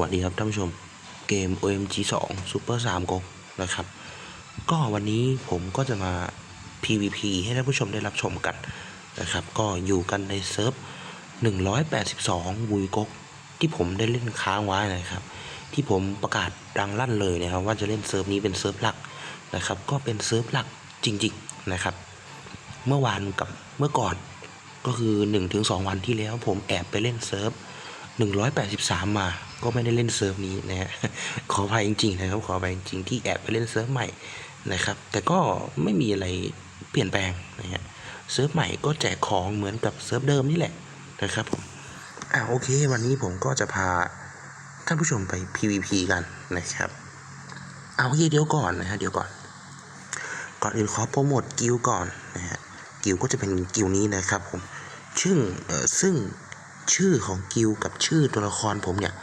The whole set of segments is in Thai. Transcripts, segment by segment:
วัสดีครับท่านผู้ชมเกม OMG 2 Super 3 g o นะครับ ก็วันนี้ผมก็จะมา PVP ให้ท่านผู้ชมได้รับชมกันนะครับ ก็อยู่กันในเซิร์ฟ 182วุยกกที่ผมได้เล่นค้างไว้นะครับ ที่ผมประกาศดังลั่นเลยนะครับ ว่าจะเล่นเซิร์ฟนี้เป็นเซิร์ฟหลักนะครับ ก็เป็นเซิร์ฟหลักจริง ๆนะครับ เมื่อวานกับเมื่อก่อนก็คือ 1-2 วันที่แล้วผมแอบไปเล่นเซิร์ฟ183 มา ก็ไม่ได้เล่นเซิร์ฟนี้นะฮะขออภัยจริงๆนะครับขออภัยจริงๆที่แอบไปเล่นเซิร์ฟใหม่นะครับ แต่ก็ไม่มีอะไรเปลี่ยนแปลงนะฮะเซิร์ฟใหม่ก็แจกของเหมือนกับเซิร์ฟเดิมนี่แหละนะครับผมอ่าโอเค วันนี้ผมก็จะพาท่านผู้ชมไป PVP กันนะครับ เอาโอเคเดี๋ยวก่อนนะฮะเดี๋ยวก่อน ก่อนอื่นขอโปรโมทกิลก่อนนะฮะกิลก็จะเป็นกิลนี้นะครับผมซึ่งเออซึ่งชื่อของกิลกับชื่อตัวละครผมเนี่ย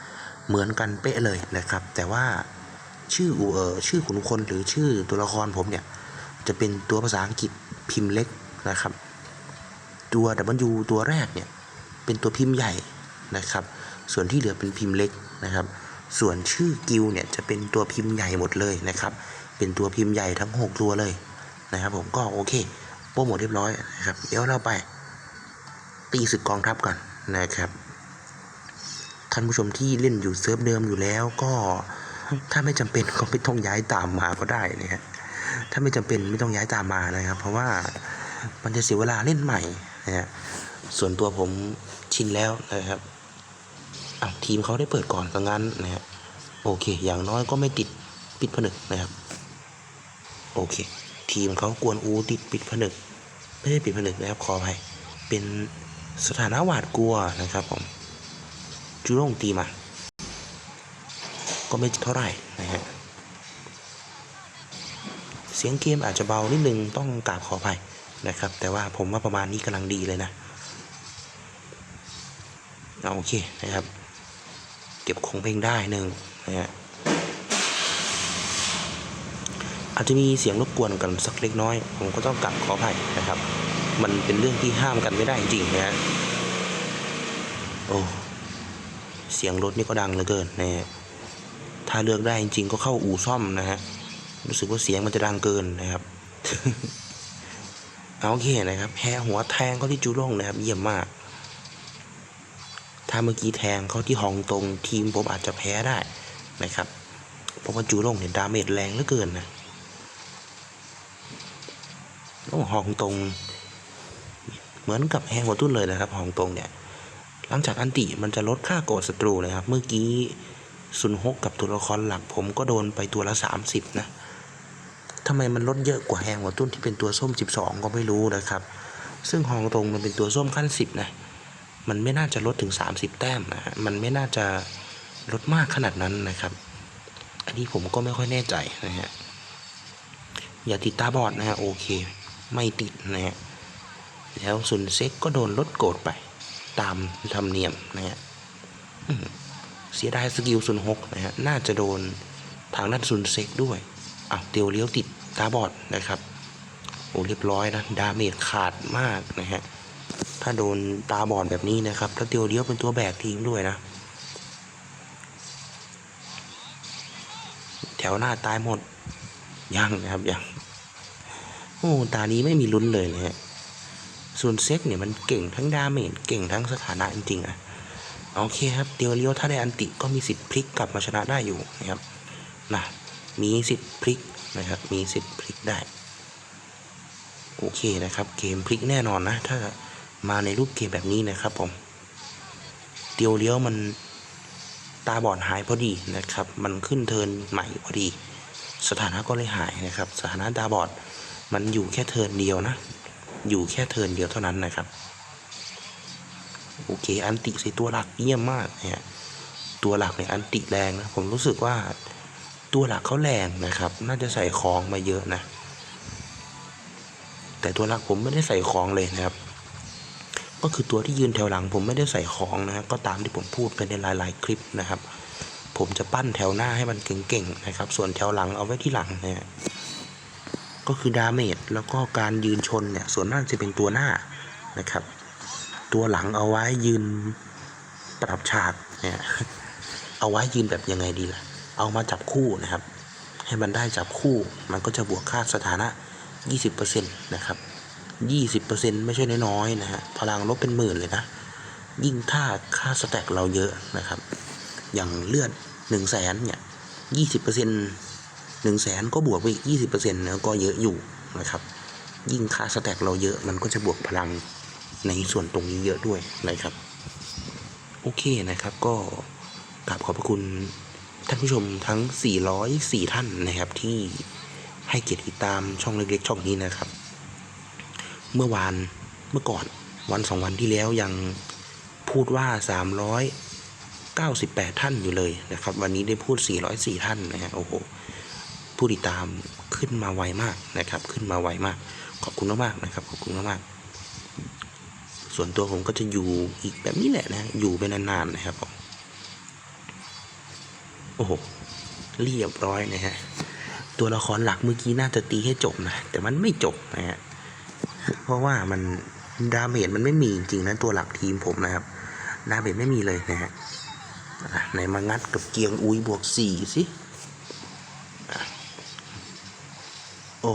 เหมือนกันเป๊ะเลยนะครับ แต่ว่าชื่ออูเออชื่อขุนคนหรือชื่อตัวละครผมเนี่ย จะเป็นตัวภาษาอังกฤษพิมพ์เล็กนะครับ ตัว W ตัวแรกเนี่ย เป็นตัวพิมพ์ใหญ่นะครับ ส่วนที่เหลือเป็นพิมพ์เล็กนะครับ ส่วนชื่อกิลเนี่ยจะเป็นตัวพิมพ์ใหญ่หมดเลยนะครับ เป็นตัวพิมพ์ใหญ่ทั้ง 6 ตัวเลยนะครับ ผมก็โอเคโปรโมทเรียบร้อยนะครับ เดี๋ยวเราไปตีศึกกองทัพก่อนนะครับ ท่านผู้ชมที่เล่นอยู่เซิร์ฟเดิมอยู่แล้วก็ถ้าไม่จำเป็นก็ไม่ต้องย้ายตามมาก็ได้นะฮะถ้าไม่จำเป็นไม่ต้องย้ายตามมานะครับ เพราะว่ามันจะเสียเวลาเล่นใหม่นะฮะส่วนตัวผมชินแล้วนะครับทีมเขาได้เปิดก่อนก็งั้นนะฮะโอเค อย่างน้อยก็ไม่ติดปิดผนึกนะครับ โอเค ทีมเขากวนอูติดปิดผนึก ไม่ได้ปิดผนึกนะครับขออภัยเป็นสถานะหวาดกลัวนะครับผม จูโร่งตีมา ก็ไม่เท่าไหร่นะฮะเสียงเกมอาจจะเบานิดนึงต้องกราบขออภัยนะครับ แต่ว่าผมว่าประมาณนี้กำลังดีเลยนะเอาโอเคนะครับ เก็บคงเพลงได้หนึ่งนะฮะอาจจะมีเสียงรบกวนกันสักเล็กน้อย ผมก็ต้องกลับขออภัยนะครับ มันเป็นเรื่องที่ห้ามกันไม่ได้จริงนะฮะโอ้ เสียงรถนี่ก็ดังเหลือเกินนะฮะถ้าเลือกได้จริงๆก็เข้าอู่ซ่อมนะฮะรู้สึกว่าเสียงมันจะดังเกินนะครับเอาโอเคนะครับแพ้หัวแทงเขาที่จูร่งนะครับ เยี่ยมมาก ถ้าเมื่อกี้แทงเขาที่หองตรงทีมผมอาจจะแพ้ได้นะครับ เพราะว่าจูร่งเนี่ยดาเมจแรงเหลือเกินนะโอ้หองตรง เหมือนกับแฮงหัวตุ้นเลยนะครับหองตรงเนี่ย หลังจากอันติมันจะลดค่าโกรธศัตรูนะครับ เมื่อกี้ซุนฮกกับตัวละครหลักผมก็โดนไปตัวละ 30 นะทำไมมันลดเยอะกว่าแฮงหัวตุ้นที่เป็นตัวส้ม 12 ก็ไม่รู้นะครับ ซึ่งฮองตรงมันเป็นตัวส้มขั้น 10 นะ มันไม่น่าจะลดถึง 30 แต้มนะฮะมันไม่น่าจะลดมากขนาดนั้นนะครับ อันนี้ผมก็ไม่ค่อยแน่ใจนะฮะ อย่าติดตาบอดนะฮะโอเค ไม่ติดนะฮะ แล้วซุนเซ็กก็โดนลดโกรธไป ตามธรรมเนียมนะฮะเสียดายสกิลซุนฮกนะฮะน่าจะโดนทางด้านซุนย์เซ็กด้วยอะเตียวเลี้ยวติดตาบอดนะครับโอ้เรียบร้อยนะดาเมจขาดมากนะฮะถ้าโดนตาบอดแบบนี้นะครับแล้วเตียวเลี้ยวเป็นตัวแบกทีมด้วยนะ แถวหน้าตายหมดยังนะครับยังโอ้ตานี้ไม่มีลุ้นเลยนะฮะ ส่วนเซ็กเนี่ยมันเก่งทั้งดาเมจเก่งทั้งสถานะจริงๆอะโอเคครับเดียวเลี้ยวถ้าได้อันติก็มีสิทธิ์พลิกกลับมาชนะได้อยู่นะครับนะมีสิทธิ์พลิกนะครับมีสิทธิ์พลิกได้โอเคนะครับเกมพลิกแน่นอนนะ ถ้ามาในรูปเกมแบบนี้นะครับผมเดียวเลี้ยวมันตาบอดหายพอดีนะครับ มันขึ้นเทินใหม่พอดี สถานะก็เลยหายนะครับ สถานะตาบอดมันอยู่แค่เทินเดียวนะ อยู่แค่เทินเดียวเท่านั้นนะครับ โอเค อันติใส่ตัวหลักเยี่ยมมากเนี่ยตัวหลักเนี่ยอันติแรงนะ ผมรู้สึกว่าตัวหลักเขาแรงนะครับ น่าจะใส่ของมาเยอะนะ แต่ตัวหลักผมไม่ได้ใส่ของเลยนะครับ ก็คือตัวที่ยืนแถวหลัง ผมไม่ได้ใส่ของนะครับ ก็ตามที่ผมพูดไปในหลาย ๆ คลิปนะครับ ผมจะปั้นแถวหน้าให้มันเก่งๆนะครับ ส่วนแถวหลังเอาไว้ที่หลังนะฮะ ก็คือดาเมจแล้วก็การยืนชนเนี่ยส่วนมากจะเป็นตัวหน้านะครับ ตัวหลังเอาไว้ยืนปรับฉากเนี่ยเอาไว้ยืนแบบยังไงดีล่ะ เอามาจับคู่นะครับ ให้มันได้จับคู่มันก็จะบวกค่าสถานะ 20%นะครับ 20%ไม่ใช่น้อยๆนะฮะพลังลบเป็นหมื่นเลยนะยิ่งถ้าค่าสแต็กเราเยอะนะครับ อย่างเลือด1 0 0 0 0แสนเนี่ย20% 1แสนก็บวกไปอีก 20%นะก็เยอะอยู่นะครับ ยิ่งค่าสแต็กเราเยอะมันก็จะบวกพลังในส่วนตรงนี้เยอะด้วยนะครับ โอเคนะครับก็กราบขอบพระคุณท่านผู้ชมทั้ง 404 ท่านนะครับที่ให้เกียรติติดตามช่องเล็กๆ ช่องนี้นะครับ เมื่อวานเมื่อก่อนวันสองวันที่แล้วยังพูดว่า 398 ท่านอยู่เลยนะครับ วันนี้ได้พูด 404 ท่านนะฮะโอ้โห ผู้ติดตามขึ้นมาไวมากนะครับ ขึ้นมาไวมาก ขอบคุณมากๆนะครับ ขอบคุณมากๆส่วนตัวผมก็จะอยู่อีกแบบนี้แหละนะ อยู่ไปนานๆนะครับผมโอ้โหเรียบร้อยนะฮะตัวละครหลักเมื่อกี้น่าจะตีให้จบนะแต่มันไม่จบนะฮะเพราะว่ามันดาเมจมันไม่มีจริงๆนะตัวหลักทีมผมนะครับดาเมจไม่มีเลยนะฮะอะไหนมางัดกับเกียงอุยบวกสี่สิอะโอ้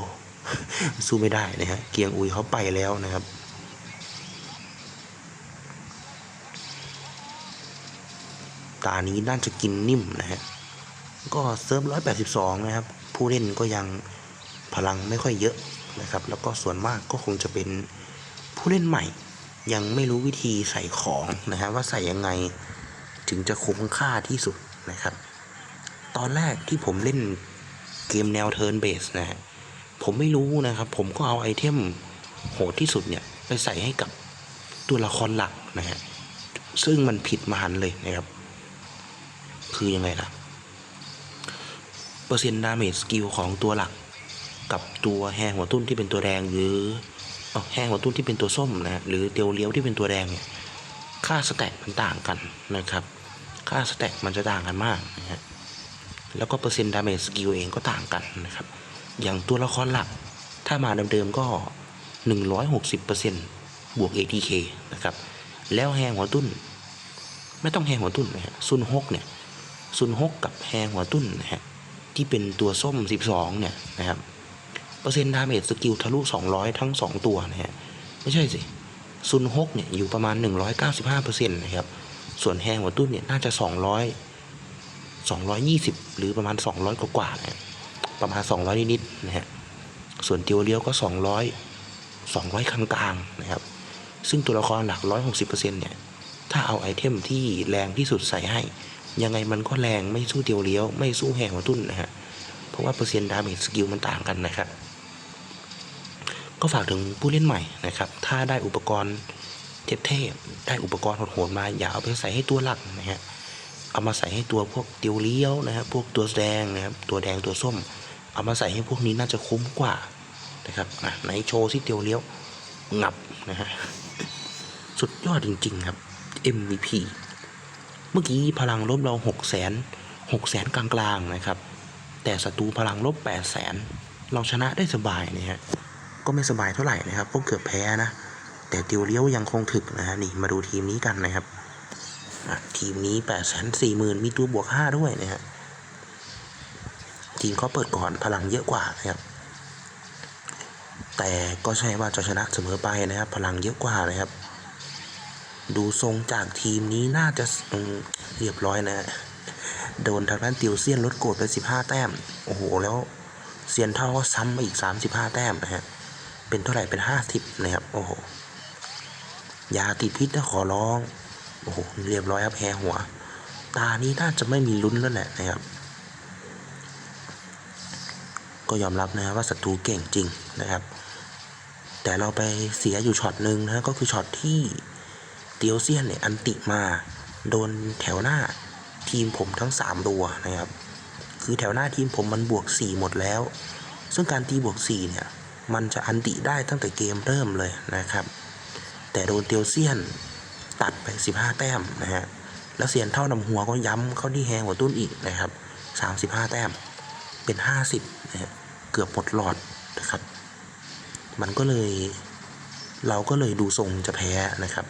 สู้ไม่ได้นะฮะเกียงอุยเขาไปแล้วนะครับตานี้น่าจะกินนิ่มนะฮะ ก็เซิร์ฟร้อยแปดสิบสองนะครับ ผู้เล่นก็ยังพลังไม่ค่อยเยอะนะครับ แล้วก็ส่วนมากก็คงจะเป็นผู้เล่นใหม่ ยังไม่รู้วิธีใส่ของนะฮะว่าใส่ยังไงถึงจะคุ้มค่าที่สุดนะครับ ตอนแรกที่ผมเล่นเกมแนวเทิร์นเบสนะฮะ ผมไม่รู้นะครับ ผมก็เอาไอเทมโหดที่สุดเนี่ย ไปใส่ให้กับตัวละครหลักนะฮะซึ่งมันผิดมหันต์เลยนะครับ คือยังไงล่ะ เปอร์เซ็นต์ดาเมจสกิลของตัวหลัก กับตัวแฮงหัวตุ้นที่เป็นตัวแดงหรืออแฮงหัวตุ้นที่เป็นตัวส้มนะหรือเตียวเลี้ยวที่เป็นตัวแดงเนี่ยค่าสแต็กมันต่างกันนะครับ ค่าสแต็กมันจะต่างกันมากนะฮะแล้วก็เปอร์เซ็นต์ดาเมจสกิลเองก็ต่างกันนะครับ อย่างตัวละครหลัก ถ้ามาเดิมๆก็ 160%บวก ATK นะครับ แล้วแฮงหัวตุ้น ไม่ต้องแฮงหัวตุ้นนะฮะซุนฮกเนี่ยซุนฮกกับแฮงหัวตุ้นนะฮะที่เป็นตัวส้ม 12 เนี่ยนะครับเปอร์เซ็นต์ดาเมจสกิลทะลุ 200 ทั้ง 2 ตัวนะฮะไม่ใช่สิซุนฮกเนี่ยอยู่ประมาณ 195%นะครับส่วนแฮงหัวตุ้นเนี่ยน่าจะ 200 220 หรือประมาณ 200 กว่าๆนะฮะ ประมาณ 200 นิดๆนะฮะส่วนเตียวเลี้ยวก็ 200 200กลางๆนะครับ ซึ่งตัวละครหลัก 160%เนี่ยถ้าเอาไอเทมที่แรงที่สุดใส่ให้ ยังไงมันก็แรงไม่สู้เตียวเลี้ยว ไม่สู้แหงหัวตุ้นนะฮะเพราะว่าเปอร์เซ็นต์ดาเมจสกิลมันต่างกันนะครับ ก็ฝากถึงผู้เล่นใหม่นะครับ ถ้าได้อุปกรณ์เทพๆได้อุปกรณ์โหดๆมาอย่าเอาไปใส่ให้ตัวหลักนะฮะ เอามาใส่ให้ตัวพวกเตียวเลี้ยวนะฮะพวกตัวแดงนะครับ ตัวแดงตัวส้ม เอามาใส่ให้พวกนี้น่าจะคุ้มกว่านะครับอะไหนโชว์ที่เตียวเลี้ยวงับนะฮะสุดยอดจริง ๆ ครับ MVP เมื่อกี้พลังลบเราหกแสนหกแสนกลางๆนะครับ แต่ศัตรูพลังลบแปดแสนเราชนะได้สบายนะฮะก็ไม่สบายเท่าไหร่นะครับพราะเกือบแพ้นะ แต่ติวเลี้ยวยังคงถึกนะฮะนี่มาดูทีมนี้กันนะครับ ทีมนี้แปดแสนสี่หมื่นมีตัวบวกห้าด้วยนะฮะทีมเขาเปิดก่อนพลังเยอะกว่านะครับ แต่ก็ใช่ว่าจะชนะเสมอไปนะครับ พลังเยอะกว่านะครับ ดูทรงจากทีมนี้น่าจะเรียบร้อยนะ โดนทางด้านติวเซียนลดโกรธไป15แต้ม โอ้โห แล้วเซียนเท่าก็ซ้ำมาอีก35แต้มนะฮะ เป็นเท่าไหร่เป็น50นะครับ โอ้โห ยาติดพิษนะขอร้อง โอ้โหเรียบร้อยครับแพ้หัว ตานี้น่าจะไม่มีลุ้นแล้วแหละนะครับ ก็ยอมรับนะว่าศัตรูเก่งจริงนะครับ แต่เราไปเสียอยู่ช็อตหนึ่งนะก็คือช็อตที่เตียวเซียนเนี่ยอันติมา โดนแถวหน้าทีมผมทั้ง 3 ตัวนะครับ คือแถวหน้าทีมผมมันบวก 4 หมดแล้ว ซึ่งการตีบวก 4 เนี่ย มันจะอันติได้ตั้งแต่เกมเริ่มเลยนะครับ แต่โดนเตียวเซียน ตัดไป 15 แต้มนะฮะ แล้วเซียนเท่านำหัวก็ย้ำเข้าที่แฮงหัวตุ้นอีกนะครับ 35 แต้ม เป็น 50นะฮะเกือบหมดหลอดนะครับ มันก็เลย เราก็เลยดูทรงจะแพ้นะครับ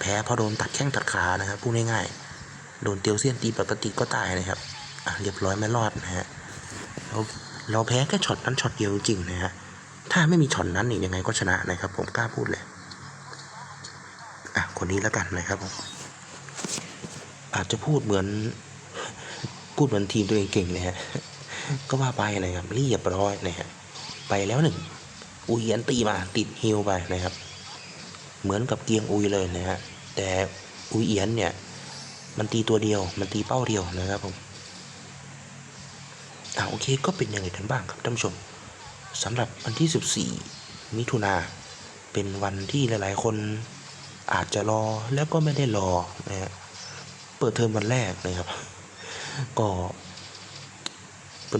แพ้เพราะโดนตัดแข้งตัดขานะครับพูดง่ายๆ โดนเตียวเซียนตีปกติก็ตายนะครับ อะเรียบร้อยไม่รอดนะฮะเราเราแพ้แค่ช็อตนั้นช็อตเดียวจริงนะฮะ ถ้าไม่มีช็อตนั้นนี่ยังไงก็ชนะนะครับ ผมกล้าพูดเลย อะคนนี้แล้วกันนะครับผมอาจจะพูดเหมือน พูดเหมือนทีมตัวเองเก่งนะฮะก็ว่าไปนะครับเรียบร้อยนะฮะไปแล้วหนึ่งอุยเอียนตีมาติดฮิวไปนะครับ เหมือนกับเกียงอุยเลยนะฮะแต่อุยเอียนเนี่ย มันตีตัวเดียว มันตีเป้าเดียวนะครับผมอ่าโอเคก็เป็นยังไงกันบ้างครับท่านผู้ชมสำหรับวันที่ 14 มิถุนาเป็นวันที่หลาย ๆ คน อาจจะรอแล้วก็ไม่ได้รอนะฮะเปิดเทอมวันแรกนะครับ ก็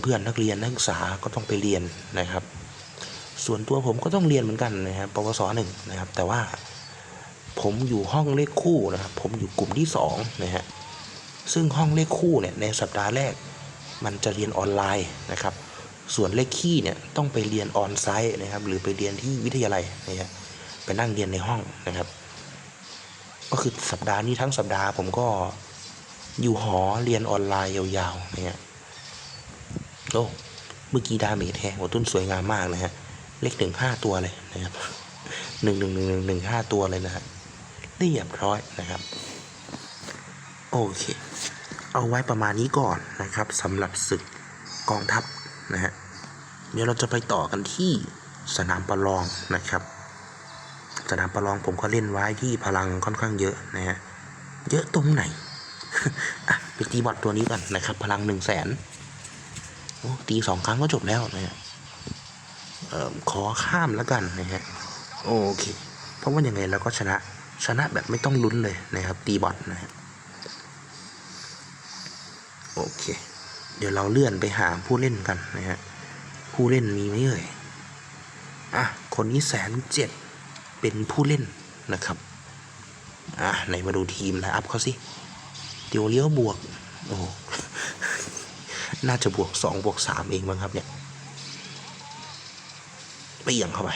เพื่อนๆนักเรียนนักศึกษาก็ต้องไปเรียนนะครับ ส่วนตัวผมก็ต้องเรียนเหมือนกันนะครับปวสหนึ่งนะครับ แต่ว่าผมอยู่ห้องเลขคู่นะครับ ผมอยู่กลุ่มที่สองนะฮะซึ่งห้องเลขคู่เนี่ยในสัปดาห์แรกมันจะเรียนออนไลน์นะครับ ส่วนเลขคี่เนี่ยต้องไปเรียนออนไซต์นะครับ หรือไปเรียนที่วิทยาลัยนะฮะไปนั่งเรียนในห้องนะครับ ก็คือสัปดาห์นี้ทั้งสัปดาห์ผมก็อยู่หอเรียนออนไลน์ยาวๆนะฮะโอ้เมื่อกี้ดาเมจแทงหัวต้นสวยงามมากนะฮะ เลขหนึ่งห้าตัวเลยนะครับหนึ่งหนึ่งหนึ่งหนึ่งหนึ่งห้าตัวเลยนะฮะเรียบร้อยนะครับ โอเค เอาไว้ประมาณนี้ก่อนนะครับสำหรับศึกกองทัพนะฮะ เดี๋ยวเราจะไปต่อกันที่สนามประลองนะครับ สนามประลองผมก็เล่นไว้ที่พลังค่อนข้างเยอะนะฮะ เยอะตรงไหน อะไปตีบอทตัวนี้ก่อนนะครับ พลังหนึ่งแสนโอ้ตีสองครั้งก็จบแล้วนะฮะเอ่อขอข้ามแล้วกันนะฮะ โอเค เพราะว่ายังไงเราก็ชนะชนะแบบไม่ต้องลุ้นเลยนะครับ ตีบอทนะฮะ โอเค เดี๋ยวเราเลื่อนไปหาผู้เล่นกันนะฮะ ผู้เล่นมีไหมเอ่ย อะ คนนี้แสนเจ็ด เป็นผู้เล่นนะครับ อะไหนมาดูทีมไลน์อัพเขาสิเดี๋ยวเลี้ยวบวก โอ้โหน่าจะบวกสองบวกสามเองมั้งครับเนี่ยเปี่ยงเข้าไป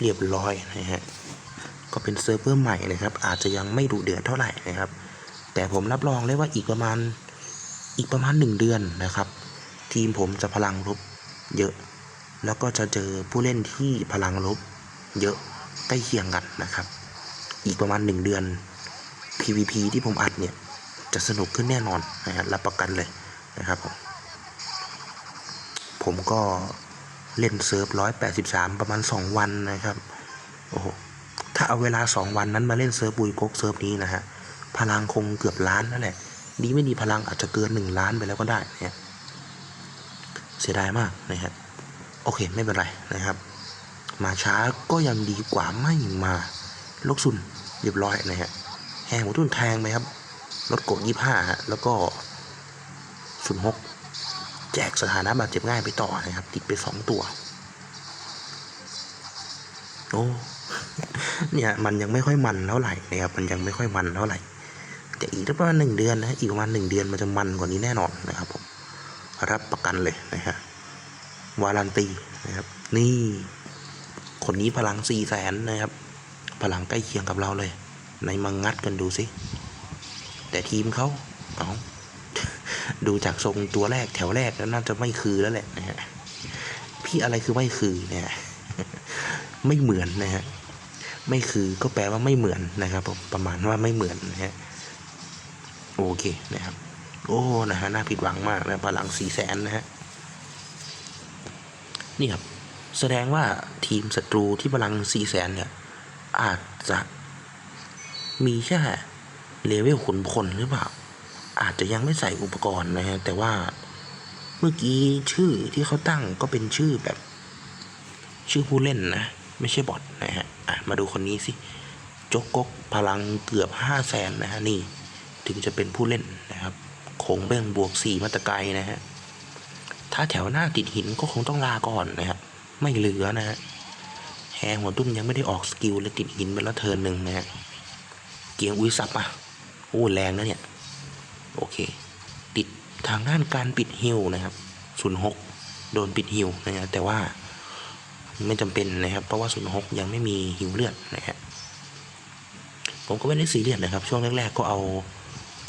เรียบร้อยนะฮะ ก็เป็นเซิร์ฟเวอร์ใหม่นะครับ อาจจะยังไม่ดุเดือดเท่าไหร่นะครับ แต่ผมรับรองเลยว่าอีกประมาณอีกประมาณหนึ่งเดือนนะครับ ทีมผมจะพลังลบเยอะ แล้วก็จะเจอผู้เล่นที่พลังลบเยอะใกล้เคียงกันนะครับ อีกประมาณหนึ่งเดือน PVP ที่ผมอัดเนี่ย จะสนุกขึ้นแน่นอนนะฮะรับประกันเลยนะครับผมผมก็เล่นเซิร์ฟร้อยแปดสิบสามประมาณสองวันนะครับ โอ้โห ถ้าเอาเวลาสองวันนั้นมาเล่นเซิร์ฟบุยกกเซิร์ฟนี้นะฮะ พลังคงเกือบล้านนั่นแหละ ดีไม่ดีพลังอาจจะเกินหนึ่งล้านไปแล้วก็ได้เนี่ยเสียดายมากนะฮะ โอเคไม่เป็นไรนะครับ มาช้าก็ยังดีกว่าไม่มาลกซุนเรียบร้อยนะฮะแหงหัวทุนแทงไหมครับรถโกยี่ห้าแล้วก็ศูนย์หกแจกสถานะบาดเจ็บง่ายไปต่อนะครับ ติดไปสองตัว โอ้เนี่ยมันยังไม่ค่อยมันเท่าไหร่นะครับมันยังไม่ค่อยมันเท่าไหร่แต่อีกประมาณหนึ่งเดือนนะอีกประมาณหนึ่งเดือนมันจะมันกว่านี้แน่นอนนะครับผมรับประกันเลยนะฮะ วารันตีนะครับ นี่คนนี้พลังสี่แสนนะครับ พลังใกล้เคียงกับเราเลย ในมังงัดกันดูสิ แต่ทีมเขาเอาดูจากทรงตัวแรกแถวแรกแล้วน่าจะไม่คือแล้วแหละนะฮะพี่อะไรคือไม่คือเนี่ยไม่เหมือนนะฮะไม่คือก็แปลว่าไม่เหมือนนะครับผมประมาณว่าไม่เหมือนนะฮะโอเคนะครับ โอ้นะฮะน่าผิดหวังมากนะพลังสี่แสนนะฮะ นี่ครับ แสดงว่าทีมศัตรูที่พลังสี่แสนเนี่ย อาจจะมีแค่เลเวลขุนพลหรือเปล่า อาจจะยังไม่ใส่อุปกรณ์นะฮะ แต่ว่าเมื่อกี้ชื่อที่เขาตั้งก็เป็นชื่อแบบ ชื่อผู้เล่นนะ ไม่ใช่บอทนะฮะอะมาดูคนนี้สิจกกกพลังเกือบห้าแสนนะฮะนี่ ถึงจะเป็นผู้เล่นนะครับโคงเบ้งบวกสี่มาตรไกลนะฮะ ถ้าแถวหน้าติดหินก็คงต้องลาก่อนนะฮะไม่เหลือนะฮะแฮงหัวตุ้นยังไม่ได้ออกสกิลเลยติดหินไปแล้วเทิร์นหนึ่งนะฮะเกียงอุ้ยซับอะโอ้แรงนะเนี่ยโอเค ติดทางด้านการปิดฮิวนะครับศูนย์หกโดนปิดฮิวนะฮะแต่ว่าไม่จำเป็นนะครับ เพราะว่าศูนย์หกยังไม่มีหิวเลือดนะฮะผมก็ไม่ได้ซีเรียสนะครับ ช่วงแรกๆก็เอา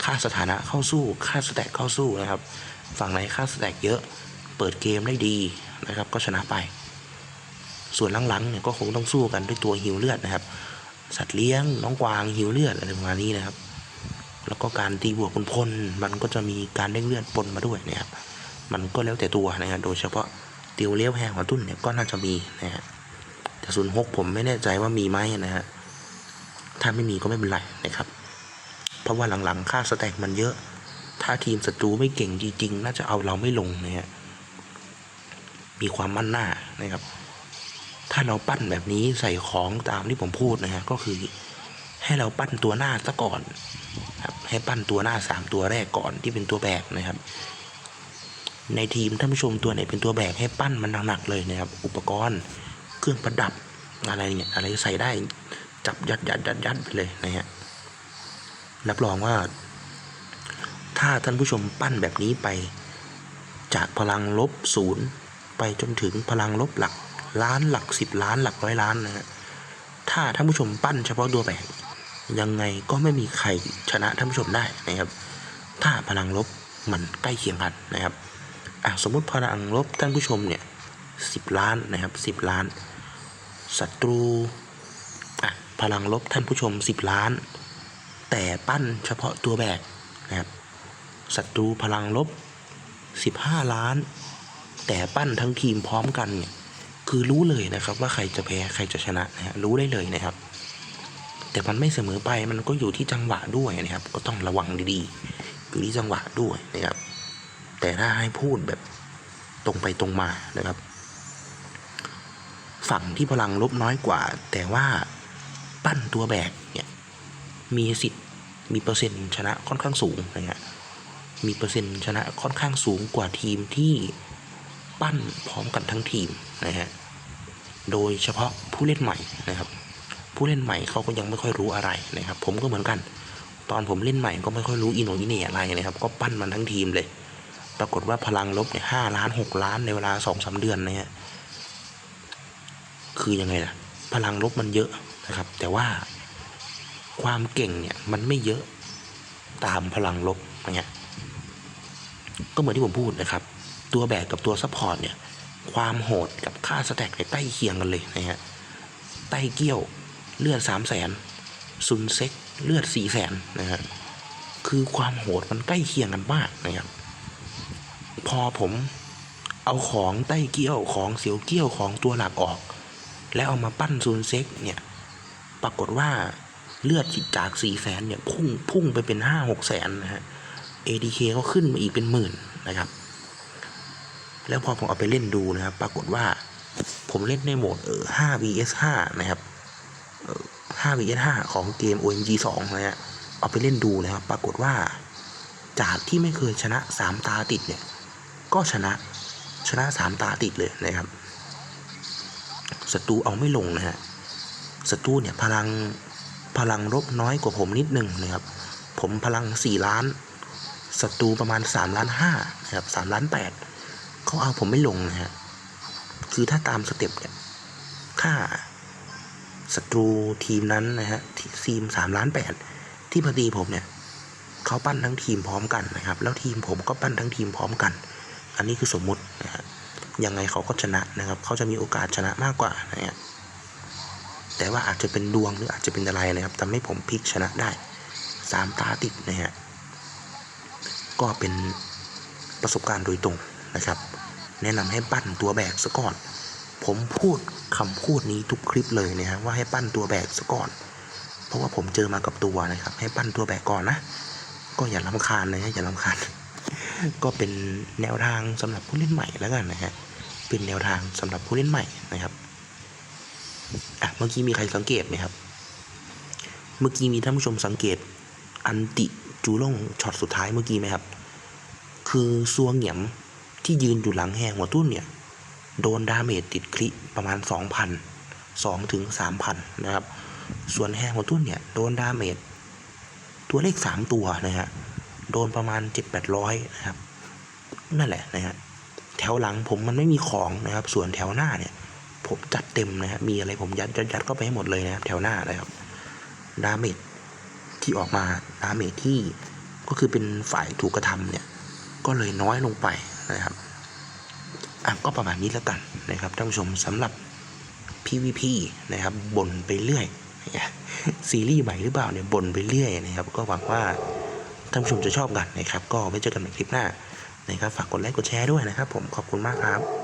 ค่าสถานะเข้าสู้ค่าสแต็กเข้าสู้นะครับ ฝั่งไหนค่าสแต็กเยอะ เปิดเกมได้ดีนะครับ ก็ชนะไป ส่วนหลังๆเนี่ยก็คงต้องสู้กันด้วยตัวหิวเลือดนะครับ สัตว์เลี้ยงน้องกวางหิวเลือดอะไรประมาณนี้นะครับ แล้วก็การตีบวกคุณพลมันก็จะมีการเด้งเลือดปนมาด้วยนะครับ มันก็แล้วแต่ตัวนะครับโดยเฉพาะเติวเลี้ยวแหงหัวตุ้นเนี่ยก็น่าจะมีนะฮะแต่ศูนย์หกผมไม่แน่ใจว่ามีไหมนะฮะถ้าไม่มีก็ไม่เป็นไรนะครับ เพราะว่าหลังๆค่าสแต็กมันเยอะ ถ้าทีมศัตรูไม่เก่งจริงๆ น่าจะเอาเราไม่ลงนะฮะ มีความมั่นหน้านะครับ ถ้าเราปั้นแบบนี้ใส่ของตามที่ผมพูดนะฮะก็คือให้เราปั้นตัวหน้าซะก่อนครับให้ปั้นตัวหน้าสามตัวแรกก่อนที่เป็นตัวแบกนะครับ ในทีมท่านผู้ชมตัวไหนเป็นตัวแบกให้ปั้นมันหนักๆเลยนะครับ อุปกรณ์เครื่องประดับอะไรเนี่ยอะไรใส่ได้จับยัดยัดยัดยัดไปเลยนะฮะรับรองว่า ถ้าท่านผู้ชมปั้นแบบนี้ไป จากพลังลบศูนย์ ไปจนถึงพลังลบหลักล้านหลักสิบล้านหลักร้อยล้านนะฮะถ้าท่านผู้ชมปั้นเฉพาะตัวแบกยังไงก็ไม่มีใครชนะท่านผู้ชมได้นะครับ ถ้าพลังลบมันใกล้เคียงกันนะครับอะสมมติพลังลบท่านผู้ชมเนี่ยสิบล้านนะครับสิบล้านศัตรูอะพลังลบท่านผู้ชมสิบล้าน แต่ปั้นเฉพาะตัวแบกนะครับศัตรูพลังลบสิบห้าล้าน แต่ปั้นทั้งทีมพร้อมกันเนี่ยคือรู้เลยนะครับ ว่าใครจะแพ้ใครจะชนะนะฮะรู้ได้เลยนะครับ แต่มันไม่เสมอไปมันก็อยู่ที่จังหวะด้วยนะครับ ก็ต้องระวังดีๆอยู่ที่จังหวะด้วยนะครับ แต่ถ้าให้พูดแบบตรงไปตรงมานะครับ ฝั่งที่พลังลบน้อยกว่า แต่ว่าปั้นตัวแบกเนี่ยมีสิทธิ์มีเปอร์เซ็นต์ชนะค่อนข้างสูงนะฮะมีเปอร์เซ็นต์ชนะค่อนข้างสูงกว่าทีมที่ ปั้นพร้อมกันทั้งทีมนะฮะ โดยเฉพาะผู้เล่นใหม่นะครับ ผู้เล่นใหม่เขาก็ยังไม่ค่อยรู้อะไรนะครับ ผมก็เหมือนกัน ตอนผมเล่นใหม่ก็ไม่ค่อยรู้อีโนอีเน่อะไรนะครับ ก็ปั้นมันทั้งทีมเลย ปรากฏว่าพลังลบเนี่ยห้าล้านหกล้านในเวลาสองสาเดือนนะฮะ คือยังไงล่ะ พลังลบมันเยอะนะครับ แต่ว่าความเก่งเนี่ยมันไม่เยอะตามพลังลบนะฮะก็เหมือนที่ผมพูดนะครับ ตัวแบกกับตัวซัพพอร์ตเนี่ย ความโหดกับค่าสแต็กเนี่ยใกล้เคียงกันเลยนะฮะไต้เกี้ยวเลือดสามแสนซุนเซ็กเลือดสี่แสนนะฮะคือความโหดมันใกล้เคียงกันมากนะครับ พอผมเอาของใต้เกี้ยวของเสียวเกี้ยวของตัวหลักออก แล้วเอามาปั้นซูนเซ็กเนี่ย ปรากฏว่าเลือดจากสี่แสนเนี่ยพุ่งพุ่งไปเป็นห้าหกแสนนะฮะ ADK ก็ขึ้นมาอีกเป็นหมื่นนะครับ แล้วพอผมเอาไปเล่นดูนะครับ ปรากฏว่าผมเล่นในโหมดเออ5 vs 5นะครับ5 vs 5ของเกม OMG 2นะฮะเอาไปเล่นดูนะครับ ปรากฏว่า จากที่ไม่เคยชนะสามตาติดเนี่ย ก็ชนะชนะสามตาติดเลยนะครับศัตรูเอาไม่ลงนะฮะศัตรูเนี่ยพลังพลังรบน้อยกว่าผมนิดนึงนะครับ ผมพลังสี่ล้านศัตรูประมาณสามล้านห้านะครับสามล้านแปด เขาเอาผมไม่ลงนะฮะ คือถ้าตามสเต็ปเนี่ยถ้าศัตรูทีมนั้นนะฮะทีมสามล้านแปดที่พอดีผมเนี่ยเขาปั้นทั้งทีมพร้อมกันนะครับ แล้วทีมผมก็ปั้นทั้งทีมพร้อมกัน อันนี้คือสมมุตินะฮะยังไงเขาก็ชนะนะครับ เขาจะมีโอกาสชนะมากกว่านะฮะแต่ว่าอาจจะเป็นดวงหรืออาจจะเป็นอะไรนะครับทำให้ผมพลิกชนะได้สามตาติดนะฮะก็เป็นประสบการณ์โดยตรง นะครับ แนะนำให้ปั้นตัวแบกซะก่อน ผมพูดคำพูดนี้ทุกคลิปเลยนะฮะว่าให้ปั้นตัวแบกซะก่อน เพราะว่าผมเจอมากับตัวนะครับ ให้ปั้นตัวแบกก่อนนะ ก็อย่าลำคาญนะฮะอย่าลำคาญ ก็เป็นแนวทางสำหรับผู้เล่นใหม่แล้วกันนะฮะ เป็นแนวทางสำหรับผู้เล่นใหม่นะครับอะเมื่อกี้มีใครสังเกตไหมครับ เมื่อกี้มีท่านผู้ชมสังเกตอันติจูล่งช็อตสุดท้ายเมื่อกี้ไหมครับ คือซัวเหงียม ที่ยืนอยู่หลังแหงหัวตุ้นเนี่ย โดนดาเมจติดคลิประมาณ 2,000 2ถึง3,000 นะครับ ส่วนแหงหัวตุ้นเนี่ย โดนดาเมจตัวเลข 3 ตัวนะฮะ โดนประมาณ 7-800 นะครับ นั่นแหละนะฮะ แถวหลังผมมันไม่มีของนะครับ ส่วนแถวหน้าเนี่ย ผมจัดเต็มนะฮะ มีอะไรผมยัดยัดยัดเข้าไปให้หมดเลยนะครับ แถวหน้านะครับ ดาเมจที่ออกมา ดาเมจที่ก็คือเป็นฝ่ายถูกกระทำเนี่ย ก็เลยน้อยลงไป นะครับอะก็ประมาณนี้แล้วกันนะครับท่านผู้ชมสำหรับ PVP นะครับบ่นไปเรื่อยซีรีส์ใหม่หรือเปล่าเนี่ยบ่นไปเรื่อยนะครับ ก็หวังว่าท่านผู้ชมจะชอบกันนะครับ ก็ไว้เจอกันในคลิปหน้านะครับฝากกดไลค์กดแชร์ด้วยนะครับ ผมขอบคุณมากครับ